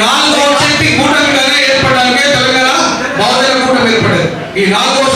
నాలుగో శక్తి కూటమి ఏర్పడడానికి తెలంగాణ బహుజన కూటమి ఏర్పడింది ఈ నాలుగో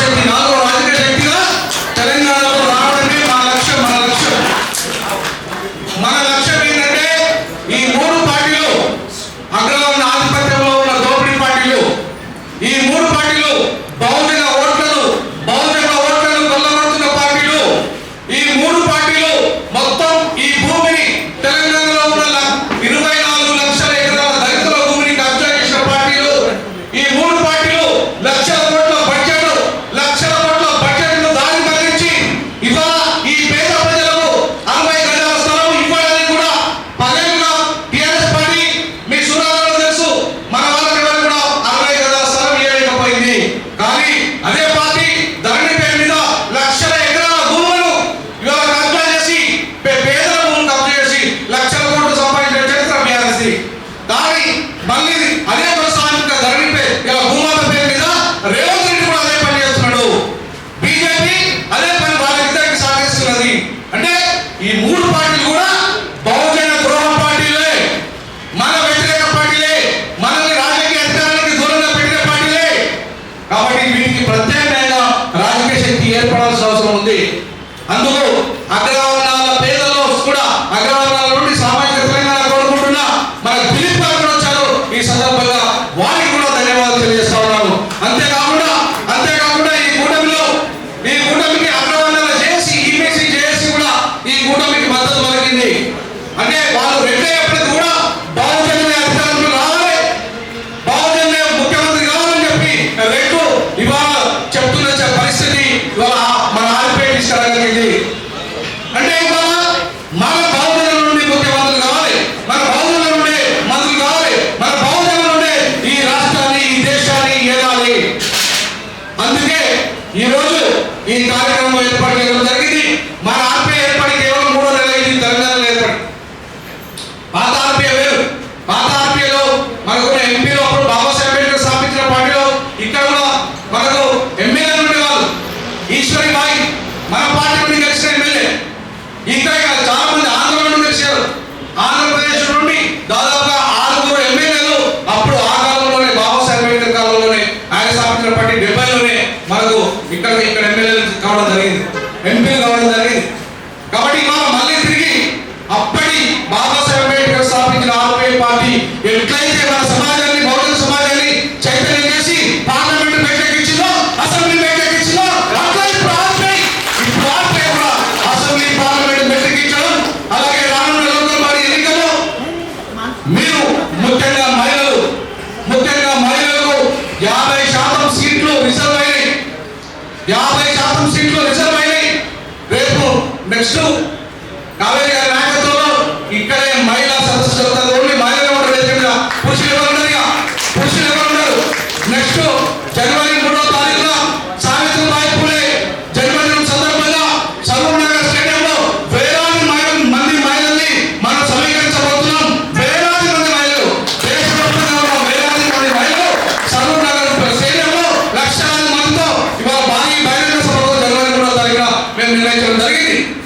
ఈ మూడు పార్టీలు కూడా బహుజన ద్రోహ పార్టీలే మన వ్యతిరేక పార్టీలే మనల్ని రాజకీయ అధికారానికి దూరంగా పెట్టిన పార్టీలే. కాబట్టి వీటికి ప్రత్యేకమైన రాజకీయ శక్తి ఏర్పడాల్సిన అవసరం ఉంది. అందుకు అక్కడ మనకు ఎమ్మెల్యేలు ఉండేవాళ్ళు ఈశ్వరి బాయ్ మన పార్టీ నుండి గెలిచిన ఎమ్మెల్యే. ఇంకా ఇక్కడ చాలా మంది ఆంధ్ర నుండి గెలిచారు ఆంధ్రప్రదేశ్ నుండి దాదాపుగా ఆరుగురు ఎమ్మెల్యేలు అప్పుడు ఆ కాలంలోనే బాబాసాహెబ్ అంబేద్కర్ కాలంలోనే ఆయన స్థాపించిన పార్టీ డెబ్బైలోనే మనకు ఇక్కడ ఇక్కడ ఎమ్మెల్యేలు కావడం జరిగింది. ఎంపీలు కావడం జరిగింది. కాబట్టి మనం మళ్ళీ తిరిగి అప్పటి బాబాసాహెబ్ అంబేద్కర్ స్థాపించిన ఆర్పీఐ పార్టీ ఎట్లయితే యాభై శాతం సీట్లు రిజర్వ్ అయినాయి. రేపు నెక్స్ట్ కావేరి గారి నాయకత్వం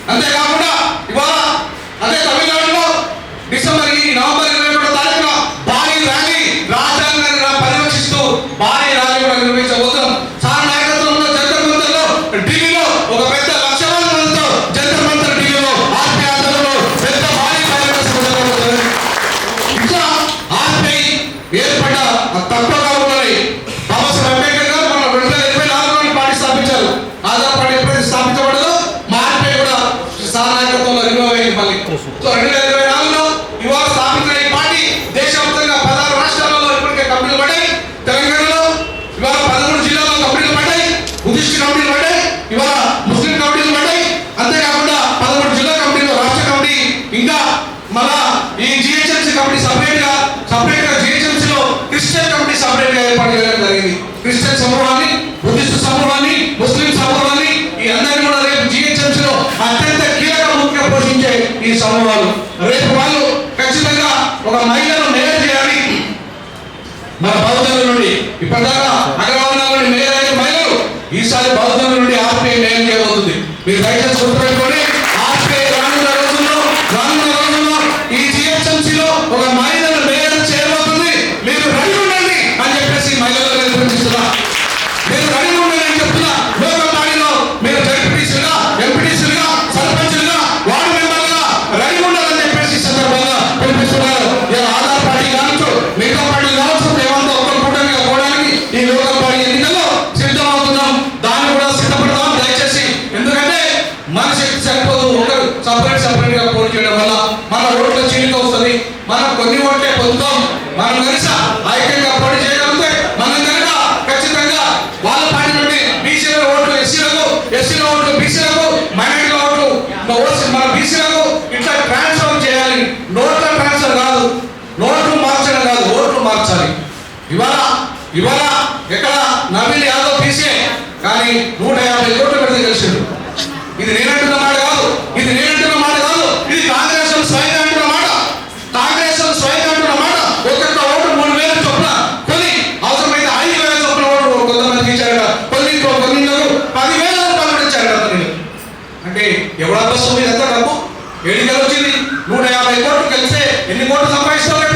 అంతేకాకుండా కాన్స్టిట్యూన్స్లో అత్యంత కీలక భూమిక పోషించే ఈ సమూహాలు. రేపు వాళ్ళు ఖచ్చితంగా ఒక మహిళను మేయర్ చేయాలి. మన బౌద్ధుల నుండి ఇప్పటిదాకా అగ్రవర్ణాల నుండి మేయర్ అయిన మహిళలు ఈసారి బౌద్ధుల నుండి ఆర్మీ మేయర్ చేయబోతుంది. మీరు దయచేసి గుర్తుపెట్టుకోండి. సపరేట్ సపరేట్గా పోటీ చేయడం వల్ల మన ఓట్ల చీలిక వస్తుంది. మనం కొన్ని ఓట్లే పొందుతాం. మనం కలిసి ఐక్యంగా పోటీ చేయగలిగితే మనం కనుక ఖచ్చితంగా వాళ్ళ పార్టీ నుండి బీసీల ఓట్లు ఎస్సీలకు ఎస్సీల ఓట్లు బీసీలకు మైనార్టీల ఓట్లు మన బీసీలకు ఇట్లా ట్రాన్స్ఫర్ చేయాలి. నోట్ల ట్రాన్స్ఫర్ కాదు. నోట్లు మార్చడం కాదు ఓట్లు మార్చాలి. ఇవాళ ఇవాళ ఎక్కడ నవీన్ యాదవ్ బీసీ కానీ నూట యాభై కోట్లు పెడితే గెలిచిండు. ఇది నేనంటున్న మాట కాదు ఇది నేనంటున్న మాట కాదు ఇది కాంగ్రెస్ వాళ్ళు స్వయంగా అంటున్న మాట కాంగ్రెస్ వాళ్ళు స్వయంగా అంటున్న మాట ఒక్కొక్క ఓటు మూడు వేలు చొప్పున కొని అవసరమైతే ఐదు వేల చొప్పున ఓటు కొంతమందికి ఇచ్చారు కొన్ని కొన్ని పదివేల రూపాయలు కూడా ఇచ్చారు అతనికి అంటే ఎవరు అభ్యసం ఎంత డబ్బు ఏడు వచ్చింది. నూట యాభై కోట్లు కలిసే ఎన్ని కోట్లు సంపాదిస్తావు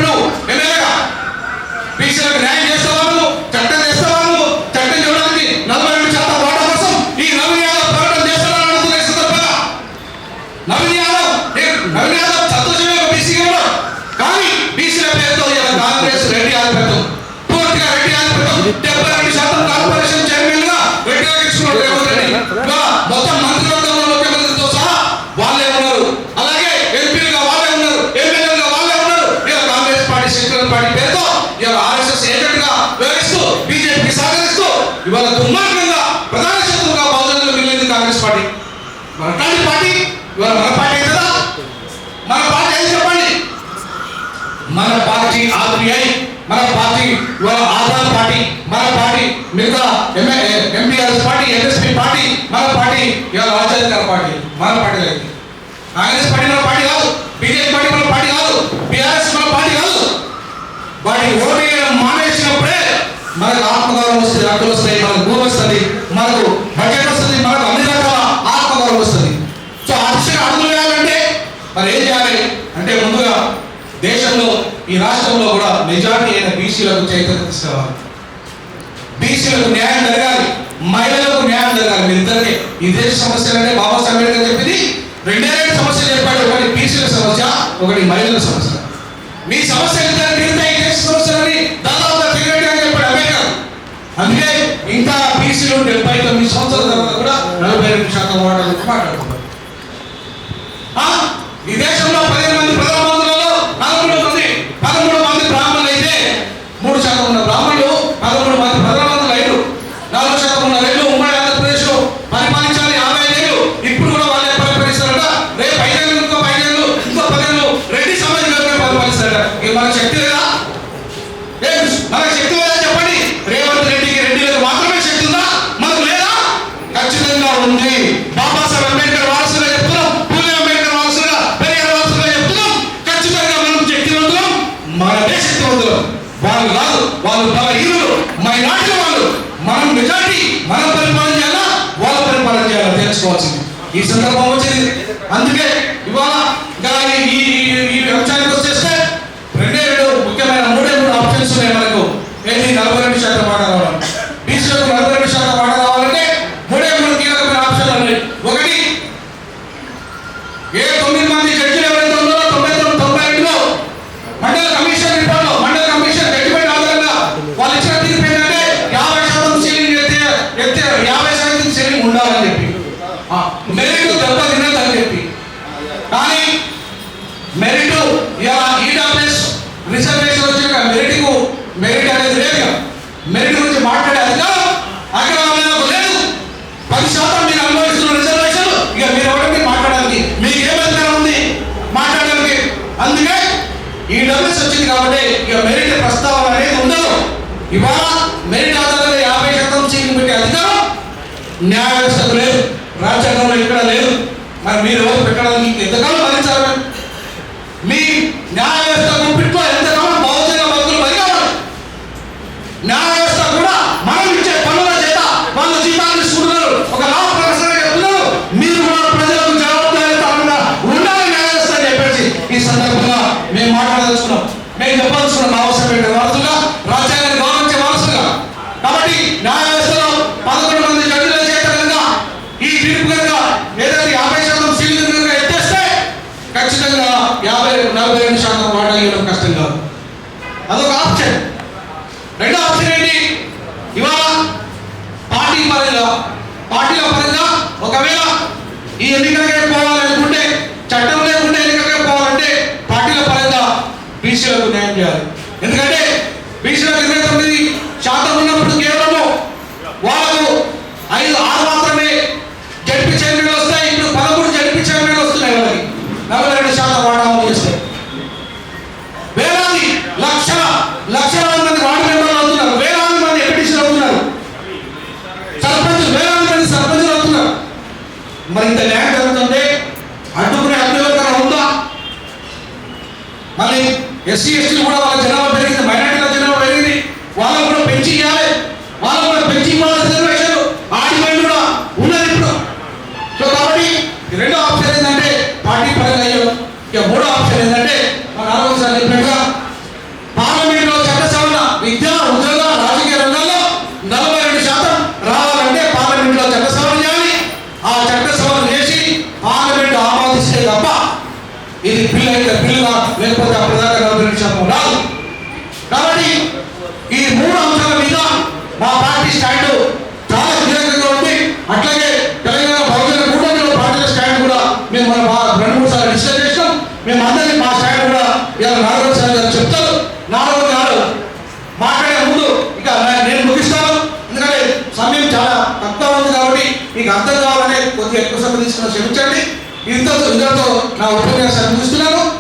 మన పార్టీ ఆర్బీఐ మన పార్టీ ఆధార్ పార్టీ మన పార్టీ మిగతా ఎంపీఆర్ఎస్ పార్టీ ఎంఎస్పీ పార్టీ మన పార్టీ ఇవాళ రాజ్యాంగ పార్టీ మన పార్టీ లేదు. కాంగ్రెస్ పార్టీ మన పార్టీ కాదు బీజేపీ పార్టీ మన పార్టీ కాదు బీఆర్ఎస్ మన పార్టీ కాదు. వాటి ఓటు మానేసినప్పుడే మనకు ఆత్మగౌరవం వస్తుంది హక్కులు వస్తాయి మనకు భూమి వస్తుంది మనకు బడ్జెట్ వస్తుంది మనకు అన్ని రకాల ఆత్మగౌరవం వస్తుంది సో ఆ దిశగా అడుగులు వేయాలంటే మరి ఏం చేయాలి అంటే ముందుగా దేశంలో ఈ రాష్ట్రంలో కూడా మెజారిటీ అయిన బీసీలకు చైతన్యం తీసుకురావాలి. బీసీలకు న్యాయం జరగాలి. మహిళలకు న్యాయం జరగాలి. మీ ఇద్దరికి ఈ దేశ సమస్యలు అంటే బాబాసాహెబ్ అంబేద్కర్ చెప్పింది. రెండే రెండు సమస్యలు చెప్పాడు. ఒకటి బీసీల సమస్య ఒకటి మహిళల సమస్య. మీ సమస్యలు తీరుతాయి దేశ సమస్యలని దాదాపుగా చెప్పాడు అంబేద్కర్. అందుకే ఇంకా బీసీలు డెబ్బై తొమ్మిది సంవత్సరాల తర్వాత కూడా నలభై రెండు శాతం ఓటర్ గురించి మాట్లాడుతున్నారు ఆ? ఈ దేశంలో మన దేశ శక్తివంతులు వాళ్ళు కాదు వాళ్ళు బలహీనులు మైనార్టీ వాళ్ళు. మనం మెజార్టీ మనం పరిపాలన చేయాలా? వాళ్ళ పరిపాలన చేయాలా? తెలుసుకోవాల్సింది. ఈ సందర్భం వచ్చింది. అందుకే ఇవాళ ఈ ఈ- ఈ అంశానికి వచ్చేస్తే రెండే రెండు ముఖ్యమైన మూడే మూడు ఆప్షన్స్ ఉన్నాయి మనకు. ఏంటి? నలభై రెండు శాతం మాట రావాలి బీసీలకు నలభై రెండు శాతం మాట రావాలంటే మూడే మూడు కీలకమైన ఆప్షన్లు ఉన్నాయి. ఒకటి ఏ తొమ్మిది మంది జడ్జి మెరిట్ గురించి మాట్లాడే అధికారం అగ్రవాళ్ళకు లేదు. పది శాతం మీరు అనుభవిస్తున్న రిజర్వేషన్ ఇక మీరు ఎవరికి మాట్లాడడానికి? మీకు ఏ అధికారం ఉంది? మాట్లాడడానికి. అందుకే ఈ డబ్ల్యూఎస్ వచ్చింది కాబట్టి ఇక మెరిట్ ప్రస్తావన అనేది ఉండదు. ఇవాళ మెరిట్ ఆధారంగా యాభై శాతం సీట్లు పెట్టే అధికారం న్యాయ వ్యవస్థకు లేదు. రాజ్యాంగంలో ఇక్కడ లేదు. మరి మీరు ఎవరు పెట్టడానికి ఎంతకాలం భరించాలి మేము? మీ న్యాయ వ్యవస్థ గుప్పిట్లో ఎంతకాలం బహుజన బతుకులు బతికారు న్యాయ వ్యవస్థ కూడా మనం ఇచ్చే పనుల చేత వాళ్ళు జీతాలు తీసుకుంటున్నారు ఒక లా ప్రొఫెసర్ చెప్తున్నారు మీరు కూడా ప్రజలకు జవాబుదారీతనంగా ఉండాలి న్యాయ వ్యవస్థ అని చెప్పేసి ఈ సందర్భంగా మేము మాట్లాడదలుచుకున్నాం మేము చెప్పదలుచుకున్నాం అవసరమైన వారసుగా రాజ్యాంగాన్ని గౌరవించే వారసుగా కాబట్టి న్యాయ వ్యవస్థలో పదకొండు మంది జడ్జిల చేత కనుక ఈ తీర్పు కనుక ఏదైతే యాభై శాతం సీట్లు కనుక ఎత్తేస్తే ఖచ్చితంగా యాభై నలభై రెండు శాతం వాటా ఇవ్వడం కష్టం కాదు అదొక ఆప్షన్ రెండో ఆప్షన్ ఏంటి ఇవాళ పార్టీ పరంగా పార్టీల పరంగా ఒకవేళ ఈ ఎన్నికలకే పోవాలనుకుంటే బీసీలకు న్యాయం చేయాలి. ఎందుకంటే బీసీలకు ఇరవై తొమ్మిది శాతం ఉన్నప్పుడు కేవలము వాళ్ళు ఐదు ఆరు మాత్రమే జడ్పీ చైర్మన్లు వస్తాయి ఇప్పుడు పదమూడు జడ్పీ చైర్మన్లు వస్తున్నాయి వాళ్ళకి. నలభై రెండు శాతం వాటా అమలు చేస్తే వేలాది లక్షల లక్షలాది మంది వార్డు మెంబర్లు అవుతున్నారు. వేలాది మంది ఎంపీటీసీలు అవుతున్నారు. సర్పంచ్ వేలాది మంది సర్పంచులు అవుతున్నారు. మరి ఇంత న్యాయం మళ్ళీ ఎస్సీ ఎస్టీలు కూడా వాళ్ళ అయితే బిల్లుగా లేకపోతే ఆ ప్రధాన రెండు రాదు. కాబట్టి ఈ మూడు అంశాల మీద మా పార్టీ స్టాండ్ చాలా కీలకంగా ఉంది. అట్లాగే తెలంగాణ బహుజన కూటమిలో పార్టీల స్టాండ్ కూడా మేము మన బా- రెండు మూడు సార్లు డిస్కస్ చేసినాం. మేము అందరినీ మా స్టాండ్ కూడా ఇలా నాలుగో సార్ గారు చెప్తారు. నాలుగో గారు మాట్లాడే ముందు ఇక నేను ముగిస్తాను. ఎందుకంటే సమయం చాలా తక్కువ ఉంది కాబట్టి మీకు అర్థం కావాలని కొద్దిగా ఎక్కువ సమయం తీసుకున్న క్షమించండి. ఇంతతో ఇంతతో నా ఉపన్యాసాన్ని ముగిస్తున్నాను.